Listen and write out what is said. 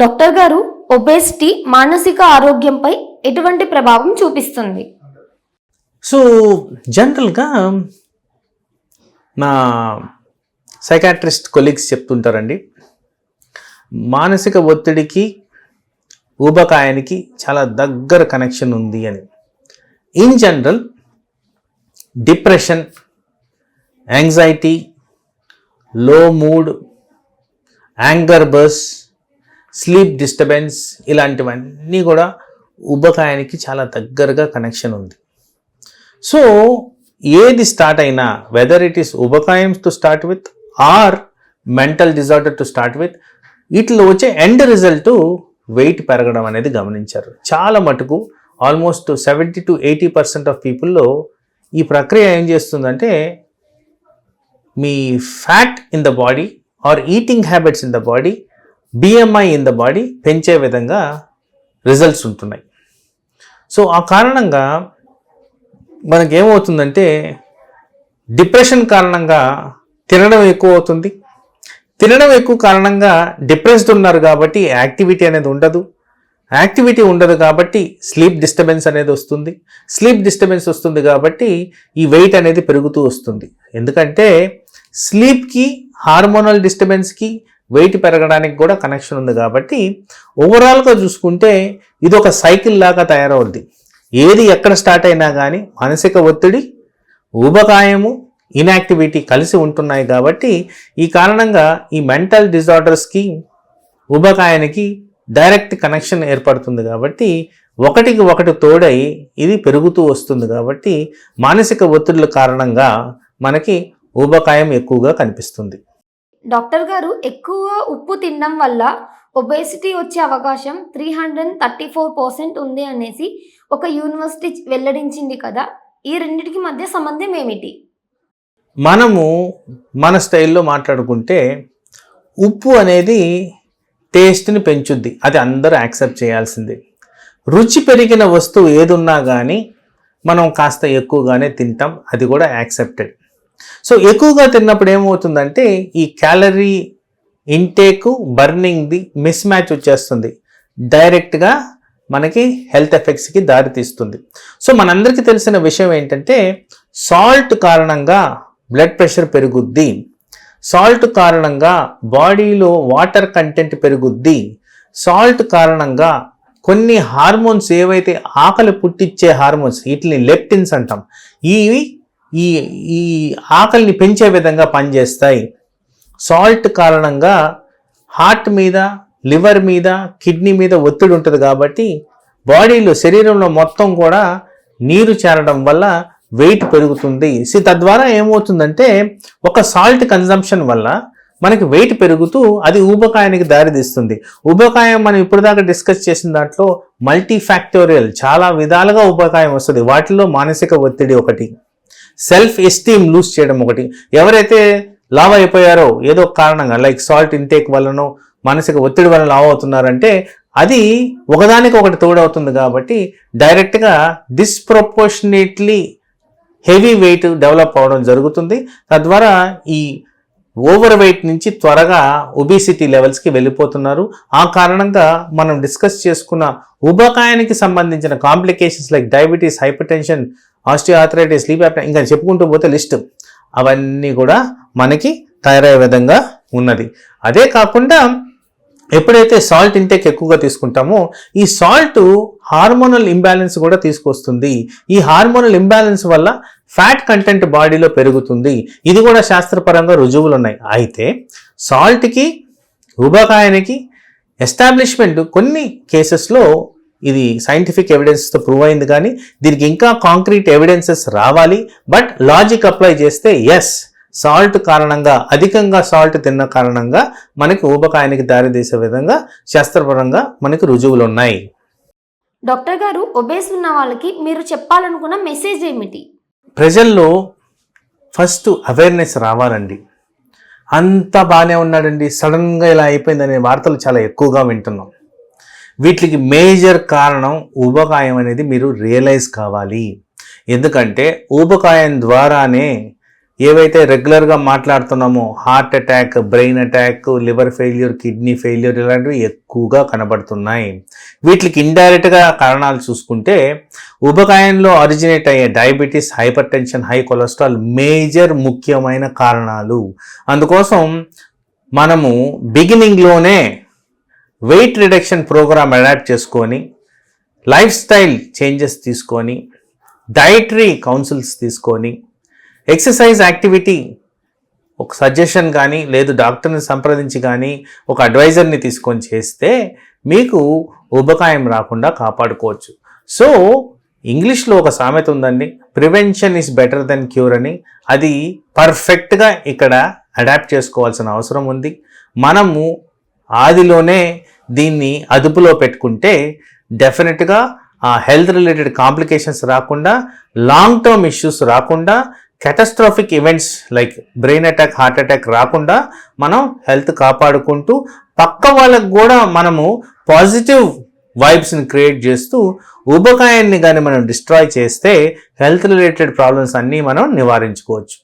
Doctor గారు obesity మానసిక ఆరోగ్యంపై ఎటువంటి ప్రభావం చూపిస్తుంది? సో జనరల్గా నా సైకాట్రిస్ట్ కొలీగ్స్ చెప్తుంటారండి మానసిక ఒత్తిడికి ఊబకాయానికి చాలా దగ్గర కనెక్షన్ ఉంది అని. In general depression anxiety low mood anger bus sleep disturbance ఇలాంటివన్నీ కూడా ఉబకాయానికి చాలా దగ్గరగా కనెక్షన్ ఉంది. సో ఏది స్టార్ట్ అయినా whether it is ఉబకాయం to start with or mental disorder to start with వీటిలో వచ్చే ఎండ్ రిజల్ట్ వెయిట్ పెరగడం అనేది గమనించారు. చాలా మటుకు almost seventy to eighty percent of పీపుల్లో ఈ ప్రక్రియ ఏం చేస్తుందంటే మీ fat in the body or eating habits in the body BMI in the body పెంచే విధంగా రిజల్ట్స్ ఉంటున్నాయి. సో ఆ కారణంగా మనకేమవుతుందంటే డిప్రెషన్ కారణంగా తినడం ఎక్కువ అవుతుంది. తినడం ఎక్కువ కారణంగా డిప్రెస్డ్ ఉన్నారు కాబట్టి యాక్టివిటీ అనేది ఉండదు. యాక్టివిటీ ఉండదు కాబట్టి స్లీప్ డిస్టర్బెన్స్ అనేది వస్తుంది. స్లీప్ డిస్టర్బెన్స్ వస్తుంది కాబట్టి ఈ వెయిట్ అనేది పెరుగుతూ వస్తుంది. ఎందుకంటే స్లీప్కి హార్మోనల్ డిస్టర్బెన్స్కి వెయిట్ పెరగడానికి కూడా కనెక్షన్ ఉంది కాబట్టి ఓవరాల్గా చూసుకుంటే ఇది ఒక సైకిల్ లాగా తయారవుద్ది. ఏది ఎక్కడ స్టార్ట్ అయినా కానీ మానసిక ఒత్తిడి ఊబకాయము ఇన్యాక్టివిటీ కలిసి ఉంటున్నాయి కాబట్టి ఈ కారణంగా ఈ మెంటల్ డిజార్డర్స్కి ఊబకాయానికి డైరెక్ట్ కనెక్షన్ ఏర్పడుతుంది కాబట్టి ఒకటికి ఒకటి తోడై ఇది పెరుగుతూ వస్తుంది కాబట్టి మానసిక ఒత్తిడుల కారణంగా మనకి ఊబకాయం ఎక్కువగా కనిపిస్తుంది. డాక్టర్ గారు ఎక్కువ ఉప్పు తినడం వల్ల ఒబేసిటీ వచ్చే అవకాశం three hundred thirty four percent ఉంది అనేసి ఒక యూనివర్సిటీ వెల్లడించింది కదా. ఈ రెండింటికి మధ్య సంబంధం ఏమిటి? మనము మన స్టైల్లో మాట్లాడుకుంటే ఉప్పు అనేది టేస్ట్ని పెంచుద్ది. అది అందరూ యాక్సెప్ట్ చేయాల్సిందే. రుచి పెరిగిన వస్తువు ఏదున్నా కానీ మనం కాస్త ఎక్కువగానే తింటాం. అది కూడా యాక్సెప్టెడ్ సో ఎక్కువగా తిన్నప్పుడు ఏమవుతుందంటే ఈ క్యాలరీ ఇంటేక్ బర్నింగ్ది మిస్ మ్యాచ్ వచ్చేస్తుంది. డైరెక్ట్గా మనకి హెల్త్ ఎఫెక్ట్స్కి దారితీస్తుంది సో మనందరికీ తెలిసిన విషయం ఏంటంటే సాల్ట్ కారణంగా బ్లడ్ ప్రెషర్ పెరుగుద్ది. సాల్ట్ కారణంగా బాడీలో వాటర్ కంటెంట్ పెరుగుద్ది. సాల్ట్ కారణంగా కొన్ని హార్మోన్స్ ఏవైతే ఆకలి పుట్టించే హార్మోన్స్ వీటిని లెప్టిన్స్ అంటాం. ఇవి ఈ ఈ ఆకలిని పెంచే విధంగా పనిచేస్తాయి. సాల్ట్ కారణంగా హార్ట్ మీద లివర్ మీద కిడ్నీ మీద ఒత్తిడి ఉంటుంది కాబట్టి బాడీలో శరీరంలో మొత్తం కూడా నీరు చేరడం వల్ల వెయిట్ పెరుగుతుంది. సో తద్వారా ఏమవుతుందంటే ఒక సాల్ట్ కన్జంప్షన్ వల్ల మనకి వెయిట్ పెరుగుతూ అది ఊబకాయానికి దారితీస్తుంది. ఊబకాయం మనం ఇప్పుడు దాకా డిస్కస్ చేసిన దాంట్లో మల్టీఫ్యాక్టోరియల్ చాలా విధాలుగా ఊబకాయం వస్తుంది. వాటిలో మానసిక ఒత్తిడి ఒకటి. సెల్ఫ్ ఎస్టీమ్ లూజ్ చేయడం ఒకటి. ఎవరైతే లావ్ అయిపోయారో ఏదో కారణంగా లైక్ సాల్ట్ ఇంటేక్ వల్లనో మానసిక ఒత్తిడి వల్ల లావ్ అవుతున్నారంటే అది ఒకదానికి ఒకటి తోడవుతుంది కాబట్టి డైరెక్ట్గా డిస్ప్రొపోర్షనేట్లీ హెవీ వెయిట్ డెవలప్ అవడం జరుగుతుంది. తద్వారా ఈ ఓవర్ వెయిట్ నుంచి త్వరగా ఒబిసిటీ లెవెల్స్కి వెళ్ళిపోతున్నారు. ఆ కారణంగా మనం డిస్కస్ చేసుకున్న ఉబకాయానికి సంబంధించిన complications like diabetes hyper osteoarthritis sleep apnoea ఇంకా చెప్పుకుంటూ పోతే లిస్ట్. అవన్నీ కూడా మనకి తయారయ్యే విధంగా ఉన్నది. అదే కాకుండా ఎప్పుడైతే సాల్ట్ ఇంటేక్ ఎక్కువగా తీసుకుంటామో ఈ సాల్ట్ హార్మోనల్ ఇంబ్యాలెన్స్ కూడా తీసుకొస్తుంది. ఈ హార్మోనల్ ఇంబ్యాలెన్స్ వల్ల ఫ్యాట్ కంటెంట్ బాడీలో పెరుగుతుంది. ఇది కూడా శాస్త్రపరంగా రుజువులు ఉన్నాయి అయితే సాల్ట్కి ఉబకాయానికి ఎస్టాబ్లిష్మెంట్ కొన్ని కేసెస్లో ఇది సైంటిఫిక్ ఎవిడెన్స్తో ప్రూవ్ అయింది కానీ దీనికి ఇంకా కాంక్రీట్ ఎవిడెన్సెస్ రావాలి. బట్ లాజిక్ అప్లై చేస్తే ఎస్ సాల్ట్ కారణంగా అధికంగా సాల్ట్ తిన్న కారణంగా మనకి ఊబకాయానికి దారితీసే విధంగా శాస్త్రపరంగా మనకి రుజువులు ఉన్నాయి డాక్టర్ గారు ఒబేస్ ఉన్న వాళ్ళకి మీరు చెప్పాలనుకున్న మెసేజ్ ఏమిటి? ప్రజల్లో ఫస్ట్ అవేర్నెస్ రావాలండి. అంత బాగానే ఉన్నాడండి సడన్గా ఇలా అయిపోయిందనే వార్తలు చాలా ఎక్కువగా వింటున్నాం. వీటికి మేజర్ కారణం ఊబకాయం అనేది మీరు రియలైజ్ కావాలి. ఎందుకంటే ఊబకాయం ద్వారానే ఏవైతే రెగ్యులర్గా మాట్లాడుతున్నామో heart attack brain attack liver failure kidney failure ఇలాంటివి ఎక్కువగా కనబడుతున్నాయి. వీటికి ఇండైరెక్ట్గా కారణాలు చూసుకుంటే ఉబకాయంలో ఆరిజినేట్ అయ్యే diabetes hypertension high cholesterol major ముఖ్యమైన కారణాలు. అందుకోసం మనము బిగినింగ్లోనే వెయిట్ రిడక్షన్ ప్రోగ్రామ్ అడాప్ట్ చేసుకొని లైఫ్ స్టైల్ చేంజెస్ తీసుకొని డైటరీ కౌన్సిల్స్ తీసుకొని ఎక్సర్సైజ్ యాక్టివిటీ ఒక సజెషన్ కానీ లేదు డాక్టర్ని సంప్రదించి కానీ ఒక అడ్వైజర్ని తీసుకొని చేస్తే మీకు ఉబకాయం రాకుండా కాపాడుకోవచ్చు. సో ఇంగ్లీష్లో ఒక సామెత ఉందండి prevention is better than cure అని. అది పర్ఫెక్ట్గా ఇక్కడ అడాప్ట్ చేసుకోవాల్సిన అవసరం ఉంది. మనము ఆదిలోనే దీన్ని అదుపులో పెట్టుకుంటే డెఫినెట్గా ఆ హెల్త్ రిలేటెడ్ కాంప్లికేషన్స్ రాకుండా లాంగ్ టర్మ్ ఇష్యూస్ రాకుండా catastrophic events like brain attack heart attack రాకుండా మనం హెల్త్ కాపాడుకుంటూ పక్క వాళ్ళకు కూడా మనము పాజిటివ్ వైబ్స్ని క్రియేట్ చేస్తూ ఊబకాయాన్ని కానీ మనం డిస్ట్రాయ్ చేస్తే హెల్త్ రిలేటెడ్ ప్రాబ్లమ్స్ అన్నీ మనం నివారించుకోవచ్చు.